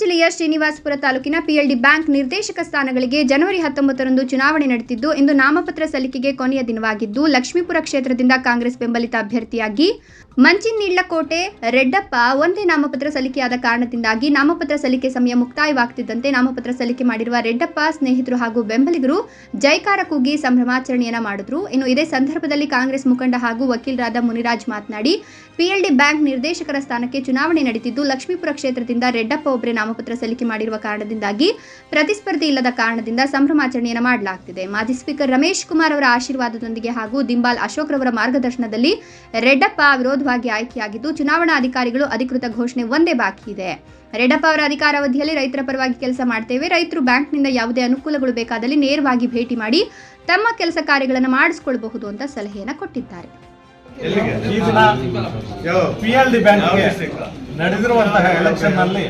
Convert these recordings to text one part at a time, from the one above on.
ಜಿಲ್ಲೆಯ ಶ್ರೀನಿವಾಸಪುರ ತಾಲೂಕಿನ PLD bank ನಿರ್ದೇಶಕ ಸ್ಥಾನಗಳಿಗೆ ಜನವರಿ ಹತ್ತೊಂಬತ್ತರಂದು ಚುನಾವಣೆ ನಡೆದಿದ್ದು, ಇಂದು ನಾಮಪತ್ರ ಸಲ್ಲಿಕೆಗೆ ಕೊನೆಯ ದಿನವಾಗಿದ್ದು, ಲಕ್ಷ್ಮೀಪುರ ಕ್ಷೇತ್ರದಿಂದ ಕಾಂಗ್ರೆಸ್ ಬೆಂಬಲಿತ ಅಭ್ಯರ್ಥಿಯಾಗಿ ಮಂಚಿನೀಡ್ಲಕೋಟೆ ರೆಡ್ಡಪ್ಪ ಒಂದೇ ನಾಮಪತ್ರ ಸಲ್ಲಿಕೆಯಾದ ಕಾರಣದಿಂದಾಗಿ ನಾಮಪತ್ರ ಸಲ್ಲಿಕೆ ಸಮಯ ಮುಕ್ತಾಯವಾಗ್ತಿದ್ದಂತೆ ನಾಮಪತ್ರ ಸಲ್ಲಿಕೆ ಮಾಡಿರುವ ರೆಡ್ಡಪ್ಪ, ಸ್ನೇಹಿತರು ಹಾಗೂ ಬೆಂಬಲಿಗರು ಜೈಕಾರ ಕೂಗಿ ಸಂಭ್ರಮಾಚರಣೆಯನ್ನ ಮಾಡಿದ್ರು. ಇನ್ನು ಇದೇ ಸಂದರ್ಭದಲ್ಲಿ ಕಾಂಗ್ರೆಸ್ ಮುಖಂಡ ಹಾಗೂ ವಕೀಲರಾದ ಮುನಿರಾಜ್ ಮಾತನಾಡಿ, ಪಿಎಲ್ಡಿ ಬ್ಯಾಂಕ್ ನಿರ್ದೇಶಕರ ಸ್ಥಾನಕ್ಕೆ ಚುನಾವಣೆ ನಡೆದಿದ್ದು ಲಕ್ಷ್ಮೀಪುರ ಕ್ಷೇತ್ರದಿಂದ ರೆಡ್ಡಪ್ಪ ಒಬ್ಬರೇ ನಾಮಪತ್ರ ಸಲ್ಲಿಕೆ ಮಾಡಿರುವ ಕಾರಣದಿಂದಾಗಿ ಪ್ರತಿಸ್ಪರ್ಧಿ ಇಲ್ಲದ ಕಾರಣದಿಂದ ಸಂಭ್ರಮಾಚರಣೆಯನ್ನು ಮಾಡಲಾಗ್ತಿದೆ. ಮಾಜಿ ಸ್ಪೀಕರ್ ರಮೇಶ್ ಕುಮಾರ್ ಅವರ ಆಶೀರ್ವಾದದೊಂದಿಗೆ ಹಾಗೂ ದಿಂಬಾಲ್ ಅಶೋಕ್ ರವರ ಮಾರ್ಗದರ್ಶನದಲ್ಲಿ ರೆಡ್ಡಪ್ಪ ವಿರೋಧವಾಗಿ ಆಯ್ಕೆಯಾಗಿದ್ದು, ಚುನಾವಣಾ ಅಧಿಕಾರಿಗಳು ಅಧಿಕೃತ ಘೋಷಣೆ ಒಂದೇ ಬಾಕಿ ಇದೆ. ರೆಡ್ಡಪ್ಪ ಅವರ ಅಧಿಕಾರಾವಧಿಯಲ್ಲಿ ರೈತರ ಪರವಾಗಿ ಕೆಲಸ ಮಾಡ್ತೇವೆ. ರೈತರು ಬ್ಯಾಂಕ್ನಿಂದ ಯಾವುದೇ ಅನುಕೂಲಗಳು ಬೇಕಾದಲ್ಲಿ ನೇರವಾಗಿ ಭೇಟಿ ಮಾಡಿ ತಮ್ಮ ಕೆಲಸ ಕಾರ್ಯಗಳನ್ನು ಮಾಡಿಸಿಕೊಳ್ಳಬಹುದು ಅಂತ ಸಲಹೆಯನ್ನು ಕೊಟ್ಟಿದ್ದಾರೆ. ಪಿ ಎಲ್ ಡಿ ಬ್ಯಾಂಕ್ ನಡೆದಿರುವಂತಹ ಎಲೆಕ್ಷನ್ನಲ್ಲಿ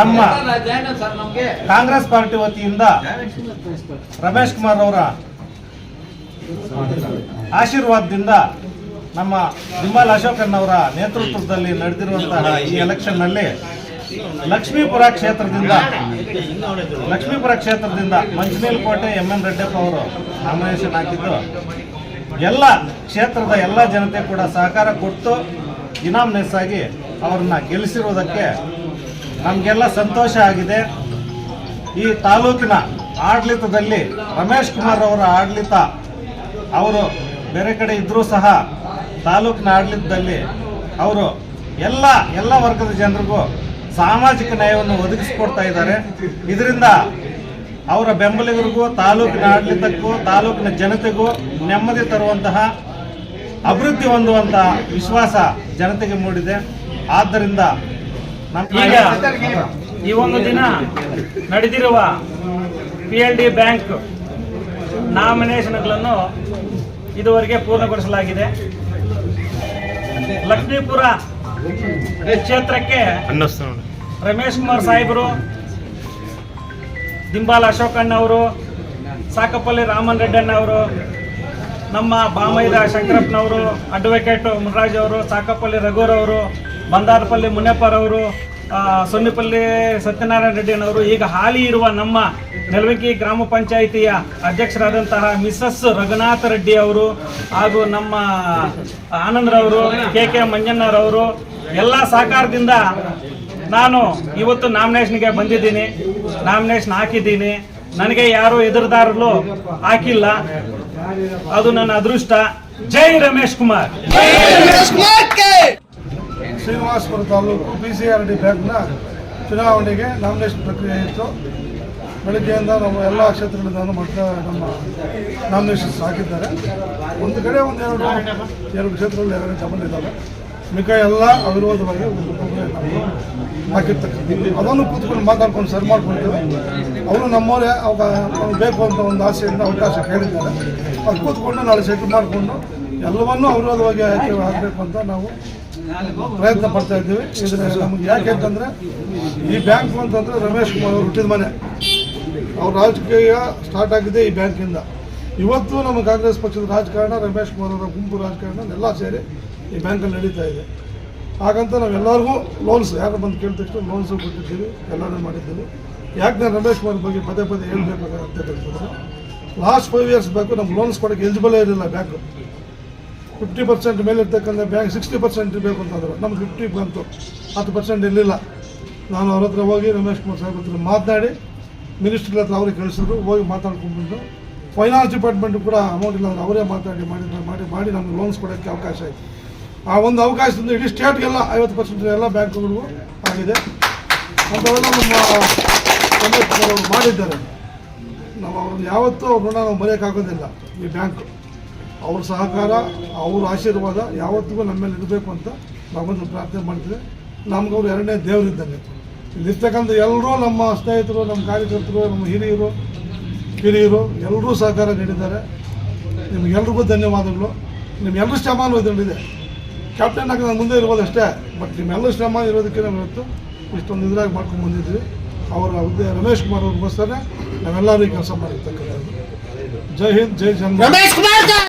ನಮ್ಮ ಕಾಂಗ್ರೆಸ್ ಪಾರ್ಟಿ ವತಿಯಿಂದ ರಮೇಶ್ ಕುಮಾರ್ ಅವರ ಆಶೀರ್ವಾದದಿಂದ ನಮ್ಮ ವಿಮಲ್ ಅಶೋಕನ್ ಅವರ ನೇತೃತ್ವದಲ್ಲಿ ನಡೆದಿರುವಂತಹ ಈ ಎಲೆಕ್ಷನ್ನಲ್ಲಿ ಲಕ್ಷ್ಮೀಪುರ ಕ್ಷೇತ್ರದಿಂದ ಲಕ್ಷ್ಮೀಪುರ ಕ್ಷೇತ್ರದಿಂದ ಮಂಚನೇಲ್ ಕೋಟೆ ಎಂ ಎನ್ ರೆಡ್ಡಪ್ಪ ಅವರು ನಾಮಿನೇಷನ್ ಹಾಕಿದ್ದು. ಎಲ್ಲ ಕ್ಷೇತ್ರದ ಎಲ್ಲ ಜನತೆ ಕೂಡ ಸಹಕಾರ ಕೊಟ್ಟು ಇನಾಮ್ನೆಸ್ ಆಗಿ ಅವ್ರನ್ನ ಗೆಲ್ಲಿಸಿರುವುದಕ್ಕೆ ನಮಗೆಲ್ಲ ಸಂತೋಷ ಆಗಿದೆ. ಈ ತಾಲೂಕಿನ ಆಡಳಿತದಲ್ಲಿ ರಮೇಶ್ ಕುಮಾರ್ ಅವರ ಆಡಳಿತ, ಅವರು ಬೇರೆ ಕಡೆ ಇದ್ದರೂ ಸಹ ತಾಲೂಕಿನ ಆಡಳಿತದಲ್ಲಿ ಅವರು ಎಲ್ಲ ಎಲ್ಲ ವರ್ಗದ ಜನರಿಗೂ ಸಾಮಾಜಿಕ ನ್ಯಾಯವನ್ನು ಒದಗಿಸಿಕೊಡ್ತಾ ಇದ್ದಾರೆ. ಇದರಿಂದ ಅವರ ಬೆಂಬಲಿಗರಿಗೂ ತಾಲೂಕಿನ ಆಡಳಿತಕ್ಕೂ ತಾಲೂಕಿನ ಜನತೆಗೂ ನೆಮ್ಮದಿ ತರುವಂತಹ ಅಭಿವೃದ್ಧಿ ಹೊಂದುವಂತಹ ವಿಶ್ವಾಸ ಜನತೆಗೆ ಮೂಡಿದೆ. ಆದ್ದರಿಂದ ಈಗ ನಮ್ಮ ಈ ಒಂದು ದಿನ ನಡೆದಿರುವ ಪಿ ಎಲ್ ಡಿ ಬ್ಯಾಂಕ್ ನಾಮಿನೇಷನ್ಗಳನ್ನು ಇದುವರೆಗೆ ಪೂರ್ಣಗೊಳಿಸಲಾಗಿದೆ. ಲಕ್ಷ್ಮೀಪುರ ಕ್ಷೇತ್ರಕ್ಕೆ ರಮೇಶ್ ಕುಮಾರ್ ಸಾಹೇಬರು ದಿಂಬಾಲ್ ಅಶೋಕಣ್ಣವರು ಸಾಕಪಲ್ಲಿ ರಾಮನ್ ರೆಡ್ಡಣ್ಣ ಅವರು ನಮ್ಮ ಬಾಮೈದ ಶಂಕರಪ್ಪನವರು ಅಡ್ವೊಕೇಟ್ ಮುನರಾಜ್ ಅವರು ಸಾಕಪಲ್ಲಿ ರಘುರವರು ಬಂದಾರಪಲ್ಲಿ ಮುನಿಯಪ್ಪರವರು ಆ, ಸೊನ್ನಿಪಲ್ಲಿ ಸತ್ಯನಾರಾಯಣ ರೆಡ್ಡಿಯವರು ಈಗ ಹಾಲಿ ಇರುವ ನಮ್ಮ ನೆಲವಿಕಿ ಗ್ರಾಮ ಪಂಚಾಯಿತಿಯ ಅಧ್ಯಕ್ಷರಾದಂತಹ ಮಿಸಸ್ ರಘುನಾಥ ರೆಡ್ಡಿ ಅವರು ಹಾಗೂ ನಮ್ಮ ಆನಂದ್ರವರು ಕೆ ಕೆ ಮಂಜಣ್ಣರವರು ಎಲ್ಲ ಸಹಕಾರದಿಂದ ನಾನು ಇವತ್ತು ನಾಮಿನೇಷನ್ಗೆ ಬಂದಿದ್ದೀನಿ. ನಾಮಿನೇಷನ್ ಹಾಕಿದ್ದೀನಿ. ನನಗೆ ಯಾರು ಎದುರುದಾರರು ಹಾಕಿಲ್ಲ. ಅದು ನನ್ನ ಅದೃಷ್ಟ. ಜೈ Ramesh Kumar. Srinivasapura taluk P C R D ಬ್ಯಾಂಕ್ನ ಚುನಾವಣೆಗೆ ನಾಮಿನೇಷನ್ ಪ್ರಕ್ರಿಯೆ ಇತ್ತು. ಬೆಳಗ್ಗೆಯಿಂದ ನಮ್ಮ ಎಲ್ಲ ಕ್ಷೇತ್ರಗಳಿಂದ ಮಾಡ್ತಾ ನಮ್ಮ ನಾಮಿನೇಷನ್ಸ್ ಹಾಕಿದ್ದಾರೆ. ಒಂದು ಕಡೆ ಒಂದೆರಡು ಎರಡು ಕ್ಷೇತ್ರಗಳು ಎರಡು ತಗೊಂಡಿದ್ದಾರೆ ಮಿಕ್ಕ ಎಲ್ಲ ಅವಿರೋಧವಾಗಿ ಹಾಕಿರ್ತಕ್ಕಂಥದ್ದು. ಅದನ್ನು ಕೂತ್ಕೊಂಡು ಮಾತಾಡ್ಕೊಂಡು ಸರ್ ಮಾಡ್ಕೊಳ್ತೇವೆ. ಅವರು ನಮ್ಮವರೇ ಅವಾಗ ಬೇಕು ಅಂತ ಒಂದು ಆಸೆಯಿಂದ ಅವಕಾಶ ಕೇಳಿದ್ದಾರೆ. ಅದು ಕೂತ್ಕೊಂಡು ನಾಳೆ ಸೆಟ್ ಮಾಡಿಕೊಂಡು ಎಲ್ಲವನ್ನೂ ಅವಿರೋಧವಾಗಿ ಆಯ್ಕೆ ಆಗಬೇಕು ಅಂತ ನಾವು ಪ್ರಯತ್ನ ಪಡ್ತಾ ಇದ್ದೀವಿ. ಇದರ ನಮಗೆ ಯಾಕೆ ಅಂತಂದ್ರೆ ಈ ಬ್ಯಾಂಕ್ ಅಂತಂದ್ರೆ ರಮೇಶ್ ಕುಮಾರ್ ಅವರು ಹುಟ್ಟಿದ ಮನೆ. ಅವ್ರ ರಾಜಕೀಯ ಸ್ಟಾರ್ಟ್ ಆಗಿದೆ ಈ ಬ್ಯಾಂಕಿಂದ ಇವತ್ತು ನಮ್ಮ ಕಾಂಗ್ರೆಸ್ ಪಕ್ಷದ ರಾಜಕಾರಣ, ರಮೇಶ್ ಕುಮಾರ್ ಅವರ ಗುಂಪು ರಾಜಕಾರಣ ಎಲ್ಲ ಸೇರಿ ಈ ಬ್ಯಾಂಕಲ್ಲಿ ನಡೀತಾ ಇದೆ. ಹಾಗಂತ ನಾವೆಲ್ಲರಿಗೂ ಲೋನ್ಸ್ ಯಾರು ಬಂದು ಕೇಳಿದ ತಕ್ಷಣ ಲೋನ್ಸು ಕೊಟ್ಟಿದ್ದೀವಿ ಎಲ್ಲರೂ ಮಾಡಿದ್ದೀವಿ. ಯಾಕೆ ನಾನು ರಮೇಶ್ ಕುಮಾರ್ ಬಗ್ಗೆ ಪದೇ ಪದೇ ಹೇಳ್ಬೇಕು ಅಂತ ಲಾಸ್ಟ್ ಫೈವ್ ಇಯರ್ಸ್ ಬೇಕು ನಮ್ಗೆ ಲೋನ್ಸ್ ಕೊಡೋಕ್ಕೆ ಎಲಿಜಿಬಲೇ ಇರಲಿಲ್ಲ ಬ್ಯಾಂಕು. ಫಿಫ್ಟಿ ಪರ್ಸೆಂಟ್ ಮೇಲೆ ಇರ್ತಕ್ಕಂಥ ಬ್ಯಾಂಕ್ ಸಿಕ್ಸ್ಟಿ ಪರ್ಸೆಂಟ್ ಇರಬೇಕು ಅಂತಂದ್ರೆ ನಮ್ಗೆ ಫಿಫ್ಟಿ ಬಂತು. ಹತ್ತು ಪರ್ಸೆಂಟ್ ಇರಲಿಲ್ಲ. ನಾನು ಅವ್ರ ಹತ್ರ ಹೋಗಿ ರಮೇಶ್ ಕುಮಾರ್ ಸಾಹೇಬ್ ಹತ್ರ ಮಾತನಾಡಿ ಮಿನಿಸ್ಟ್ರ್ ಹತ್ರ ಅವ್ರಿಗೆ ಕಳಿಸಿದ್ರು, ಹೋಗಿ ಮಾತಾಡ್ಕೊಂಡ್ಬಿಟ್ಟು ಫೈನಾನ್ಸ್ ಡಿಪಾರ್ಟ್ಮೆಂಟ್ ಕೂಡ ಅಮೌಂಟ್ ಇಲ್ಲ ಅವರೇ ಮಾತಾಡಿ, ಮಾಡಿ ಮಾಡಿ ಮಾಡಿ ನಮ್ಗೆ ಲೋನ್ಸ್ ಕೊಡೋಕ್ಕೆ ಅವಕಾಶ ಆಯಿತು. ಆ ಒಂದು ಅವಕಾಶದಿಂದ ಇಡೀ ಸ್ಟೇಟ್ಗೆಲ್ಲ ಐವತ್ತು ಪರ್ಸೆಂಟ್ ಎಲ್ಲ ಬ್ಯಾಂಕ್ಗಳಿಗೂ ಆಗಿದೆ. ಅಂಥವೆಲ್ಲ ನಮ್ಮ ಮಾಡಿದ್ದಾರೆ. ನಾವು ಅವ್ರನ್ನ ಯಾವತ್ತೂ ಅವ್ರನ್ನ ನಾವು ಮರೆಯೋಕ್ಕಾಗೋದಿಲ್ಲ ಈ ಬ್ಯಾಂಕ್ ಅವ್ರ ಸಹಕಾರ, ಅವ್ರ ಆಶೀರ್ವಾದ ಯಾವತ್ತಿಗೂ ನಮ್ಮ ಮೇಲೆ ಇರಬೇಕು ಅಂತ ಭಗವಂತ ಪ್ರಾರ್ಥನೆ ಮಾಡ್ತೀವಿ. ನಮ್ಗೆ ಅವ್ರು ಎರಡನೇ ದೇವರಿದ್ದಾನೆ ಇಲ್ಲಿರ್ತಕ್ಕಂಥ ಎಲ್ಲರೂ ನಮ್ಮ ಸ್ನೇಹಿತರು, ನಮ್ಮ ಕಾರ್ಯಕರ್ತರು, ನಮ್ಮ ಹಿರಿಯರು, ಕಿರಿಯರು ಎಲ್ಲರೂ ಸಹಕಾರ ನೀಡಿದ್ದಾರೆ. ನಿಮಗೆಲ್ರಿಗೂ ಧನ್ಯವಾದಗಳು. ನಿಮ್ಗೆಲ್ಲರೂ ಶ್ರಮಾನು ಇದರಲ್ಲಿದೆ. ಕ್ಯಾಪ್ಟನ್ ಆಗಿ ನಾನು ಮುಂದೆ ಇರ್ಬೋದು ಅಷ್ಟೇ. ಬಟ್ ನಿಮ್ಮೆಲ್ಲ ಶ್ರಮ ಇರೋದಕ್ಕೆ ನಾವು ಇವತ್ತು ಇಷ್ಟೊಂದು ಇದ್ರಾಗಿ ಮಾಡ್ಕೊಂಡು ಬಂದಿದ್ವಿ. ಅವರ ಹುದ್ದೆ ರಮೇಶ್ ಕುಮಾರ್ ಅವ್ರಿಗೋಸ್ಕರ ನಾವೆಲ್ಲರೂ ಕೆಲಸ ಮಾಡಿರ್ತಕ್ಕಂಥದ್ದು. ಜೈ ಹಿಂದ್, ಜೈ ಜನ್